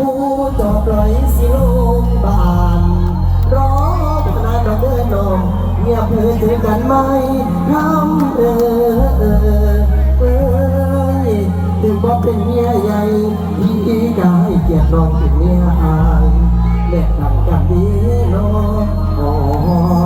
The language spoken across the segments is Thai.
ผู้จบลอยสิลงบานร้องพนาดอกเดินนองเงียบเพื่อถึงกันไหมทำเออเออเอ้ยถึงบอเป็นเมียใหญ่ที่ได้เกียรติรองเป็นเมียอายแม่ต่างกันดีน้อ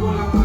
Gracias.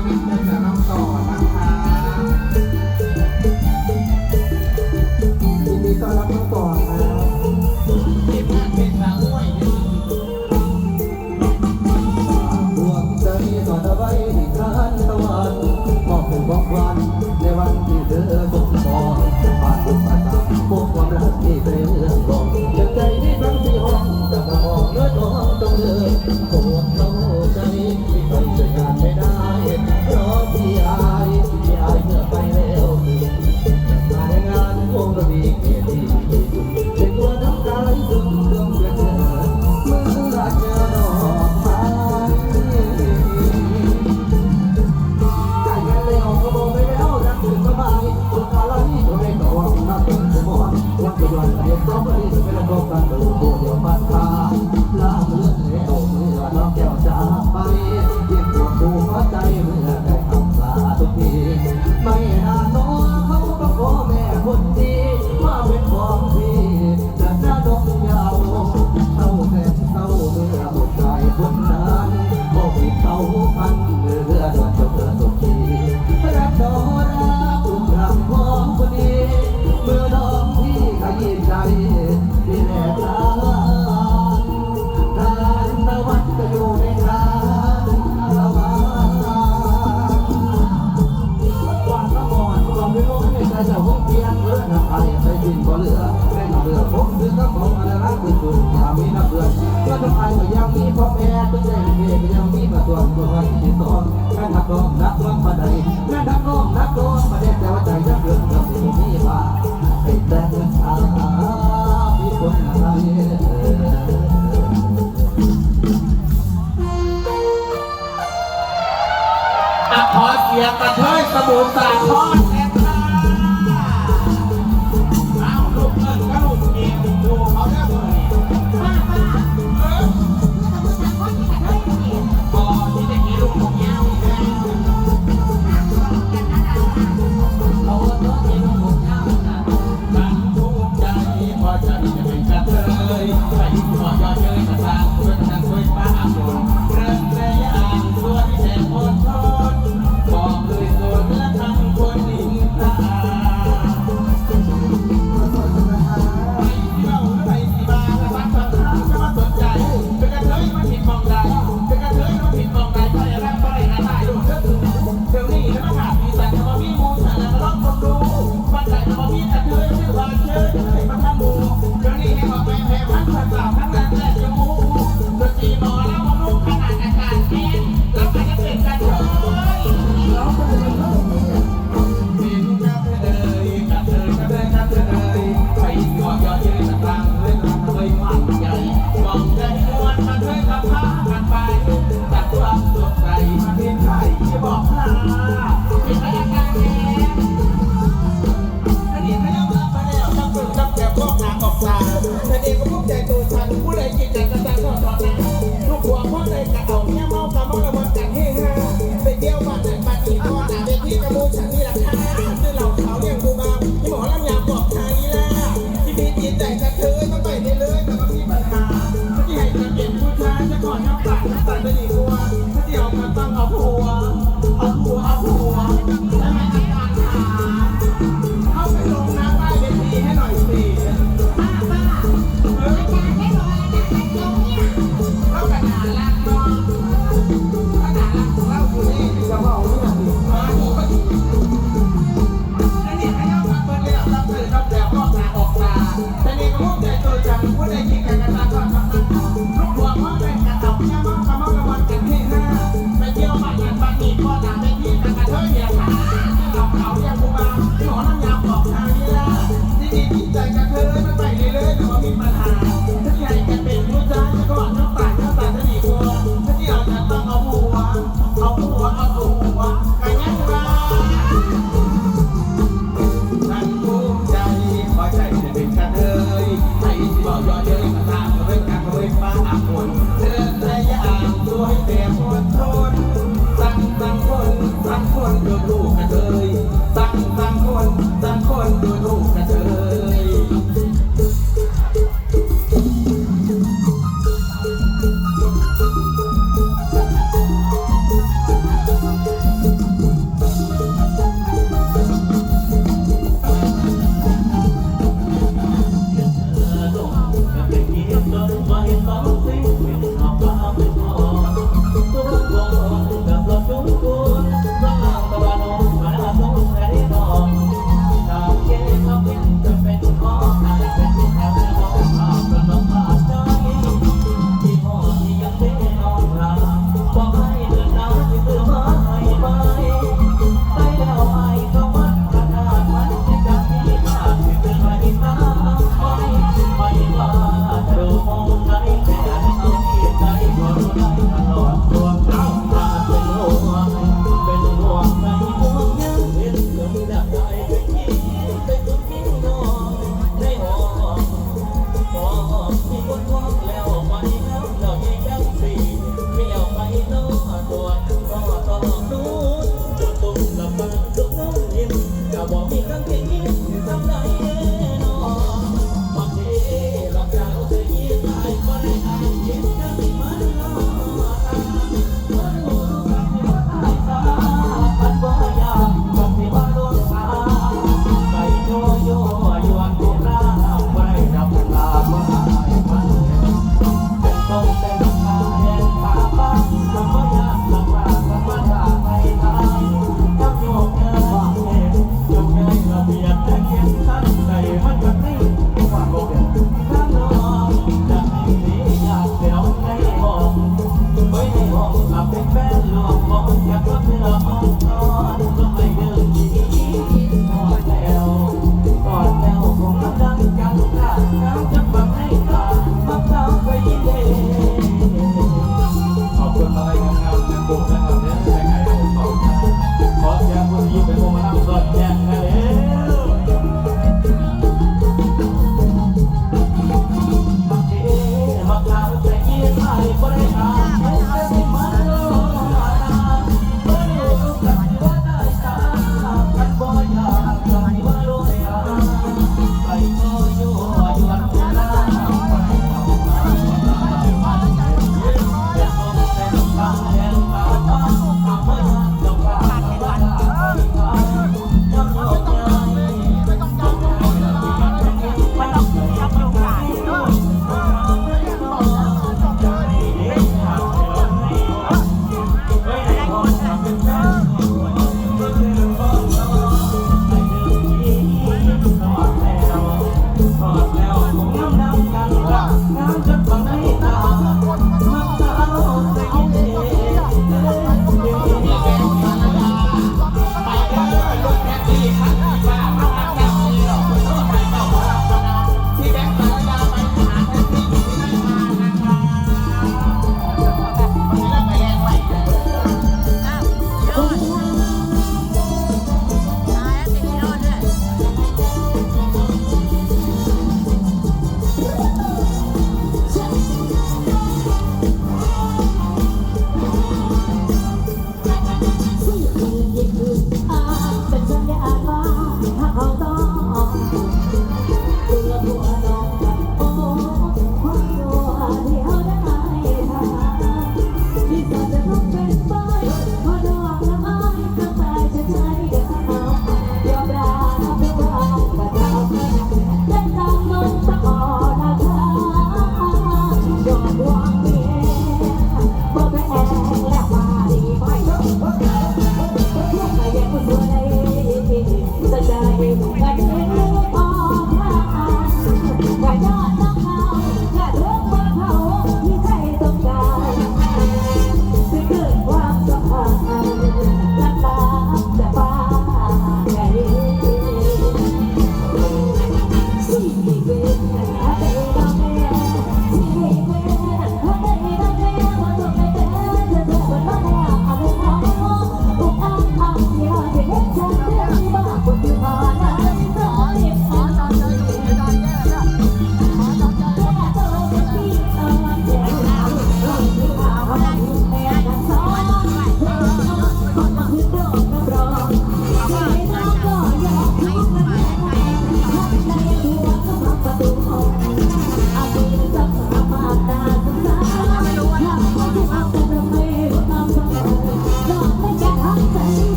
ดีใจกันเธอเลิกกันไปเรื่อยๆแต่ว่ามีปัญหา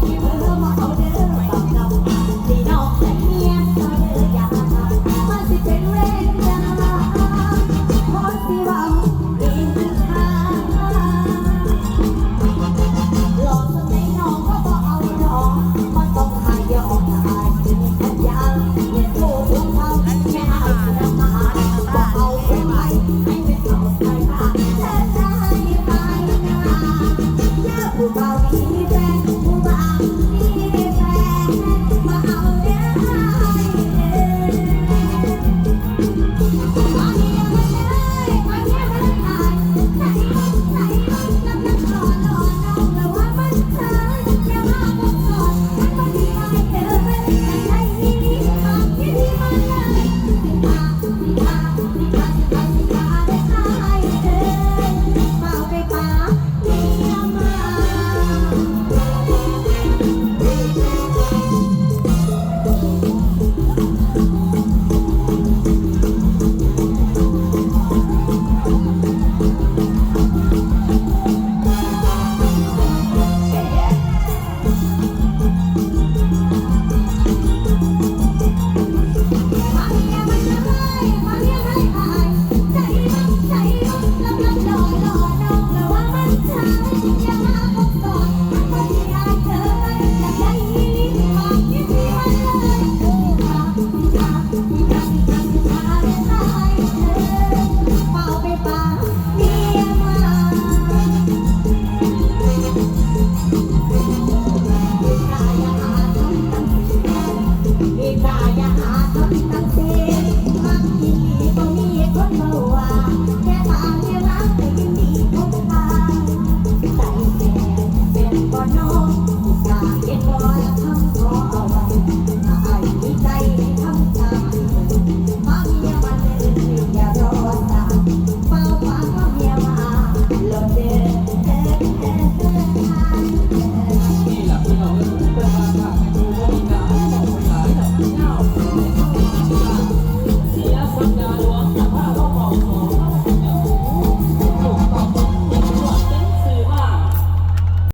love.